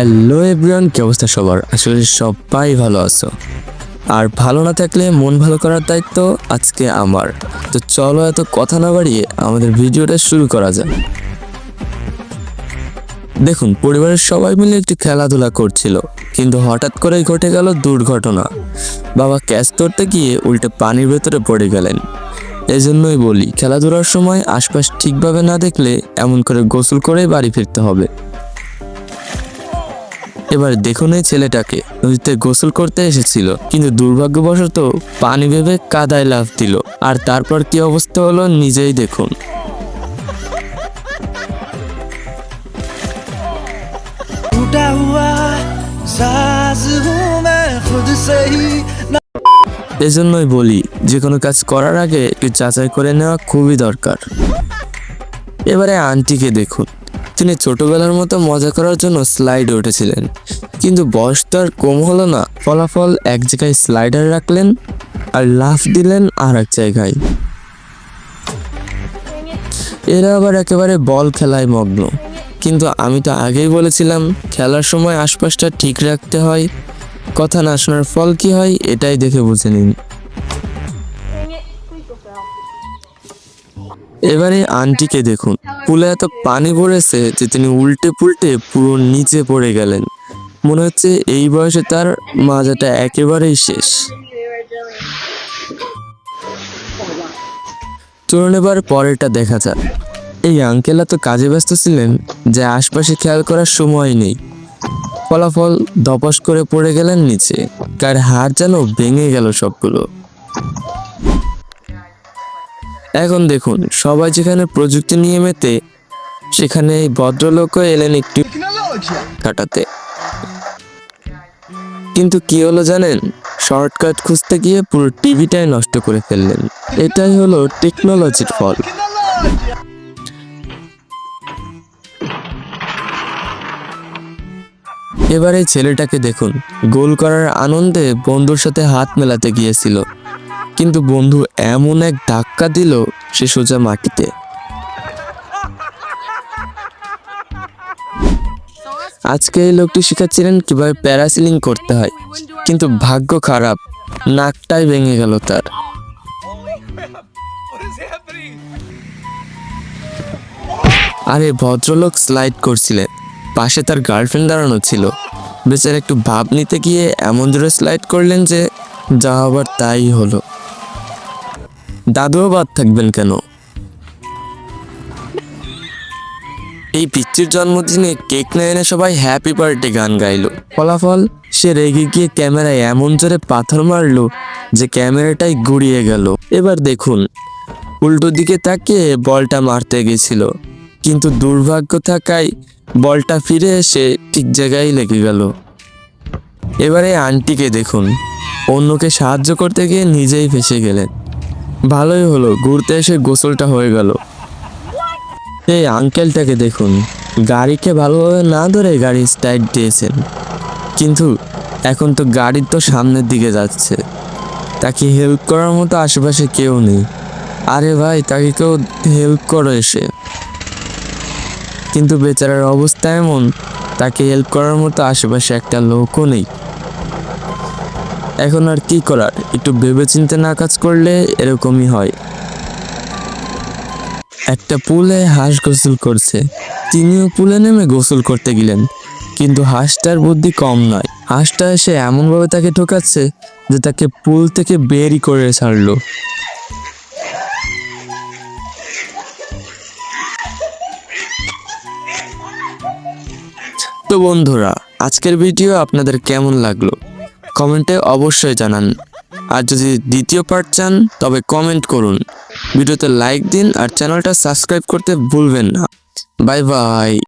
Hello everyone, কি অবস্থা সবার? আসলে সবাই ভালো আছো। আর ভালো না থাকলে মন ভালো করার দায়িত্ব আজকে আমার। তো চলো এত কথা না বাড়িয়ে আমাদের ভিডিওটা শুরু করা যাক। দেখুন, পরিবারের সবাই মিলে একটি খেলাধুলা করছিল, কিন্তু হঠাৎ করেই ঘটে গেল দুর্ঘটনা। বাবা ক্যাচ ধরতে গিয়ে উল্টে পানির ভেতরে পড়ে গেলেন। এই জন্যই বলি, খেলাধুলার সময় আশপাশ ঠিকভাবে না দেখলে এমন করে গোসল করেই বাড়ি ফিরতে হবে। এবার দেখুন এই ছেলেটাকে। নদীতে গোসল করতে এসেছিল কিন্তু দুর্ভাগ্যবশত পানি ভেবে কাদায় লাফ দিল। আর তারপর কি অবস্থা হলো নিজেই দেখুন। এজন্যই বলি যে কোনো কাজ করার আগে একটু যাচাই করে নেওয়া খুবই দরকার। এবারে আন্টিকে দেখুন। তিনি ছোটবেলার মতো মজা করার জন্য স্লাইডে উঠেছিলেন। কিন্তু বয়স তো আর কম হলো না। ফলাফল এক জায়গায় স্লাইডার রাখলেন আর লাফ দিলেন আর এক জায়গায়। এরা আবার একেবারে বল খেলায় মগ্ন। কিন্তু আমি তো আগেই বলেছিলাম, খেলার সময় আশপাশটা ঠিক রাখতে হয়। কথা না শোনার ফল কি হয়, এটাই দেখে বুঝে নিন। এবারে আন্টিকে দেখুন। পুলে এত পানি পড়েছে যে তিনি উল্টে পুল্টে পুরো নিচে পড়ে গেলেন। মনে হচ্ছে এই বয়সে তার মাজাটা একেবারেই শেষ। চলুন এবার পরেরটা দেখা যাক। এই আঙ্কেল এত কাজে ব্যস্ত ছিলেন, যে আশপাশে খেয়াল করার সময় নেই। ফলাফল ধপাস করে পড়ে গেলেন নিচে কার হাড় যেন ভেঙে গেল সবগুলো। এখন দেখুন সবাই যেখানে প্রযুক্তি নিয়ে মেতে সেখানে এই ভদ্রলোকও এলেন একটু কাটাতে কিন্তু কি হলো জানেন? শর্টকাট খুঁজতে গিয়ে পুরো টিভিটাই নষ্ট করে ফেললেন। এটাই হলো টেকনোলজির ফল। এবার এই ছেলেটাকে দেখুন গোল করার আনন্দে বন্ধুর সাথে হাত মেলাতে গিয়েছিল। কিন্তু বন্ধু এমন এক ধাক্কা দিল সে সোজা মাটিতে। আজকে এই লোকটি শিখাচ্ছিলেন কীভাবে প্যারাসিলিং করতে হয়, কিন্তু ভাগ্য খারাপ, নাকটাই ভেঙে গেল তার। আরে ভদ্রলোক স্লাইড করছিলেন, পাশে তার গার্লফ্রেন্ড দাঁড়ানো ছিল। বেচারা একটু ভাব নিতে গিয়ে এমন জোরে স্লাইড করলেন যে, যা আবার তাই হলো। দাদুও বাদ থাকবেন কেন? এই পিচ্চির জন্মদিনে কেক না এনে সবাই হ্যাপি বার্থডে গান গাইলো। ফলাফল, সে রেগে গিয়ে ক্যামেরায় এমন জোরে পাথর মারলো যে ক্যামেরাটাই গুড়িয়ে গেল। এবার দেখুন, উল্টো দিকে তাকিয়ে বলটা মারতে গেছিল, কিন্তু দুর্ভাগ্য থাকায় বলটা ফিরে এসে ঠিক জায়গায় লেগে গেল। এবারে আন্টিকে দেখুন, অন্যকে সাহায্য করতে গিয়ে নিজেই ফেসে গেলেন। ভালোই হলো, ঘুরতে এসে গোসলটা হয়ে গেল। এই আঙ্কেলটাকে দেখুন, গাড়িকে ভালোভাবে না ধরে গাড়ি স্টাইট দিয়েছেন। কিন্তু এখন তো গাড়ির তো সামনের দিকে যাচ্ছে। তাকে হেল্প করার মতো আশেপাশে কেউ নেই। আরে ভাই, তাকে কেউ হেল্প করো এসে। কিন্তু বেচারার অবস্থা এমন, তাকে হেল্প করার মতো আশেপাশে একটা লোকও নেই। এখন আর কি করার? একটু ভেবেচিন্তে না কাজ করলে এরকমই হয়। একটা পুলে হাঁস গোসল করছে। তিনিও পুলে নেমে গোসল করতে গেলেন। কিন্তু হাঁসটার বুদ্ধি কম নয়। হাঁসটা এসে এমনভাবে তাকে ঠোকাচ্ছে যে তাকে পুল থেকে বেরই করে ছাড়লো। তো বন্ধুরা, আজকের ভিডিও আপনাদের কেমন লাগল? কমেন্টে অবশ্যই জানান। আর যদি দ্বিতীয় পার্ট চান, তবে কমেন্ট করুন। ভিডিওতে লাইক দিন আর চ্যানেলটা সাবস্ক্রাইব করতে ভুলবেন না। Bye bye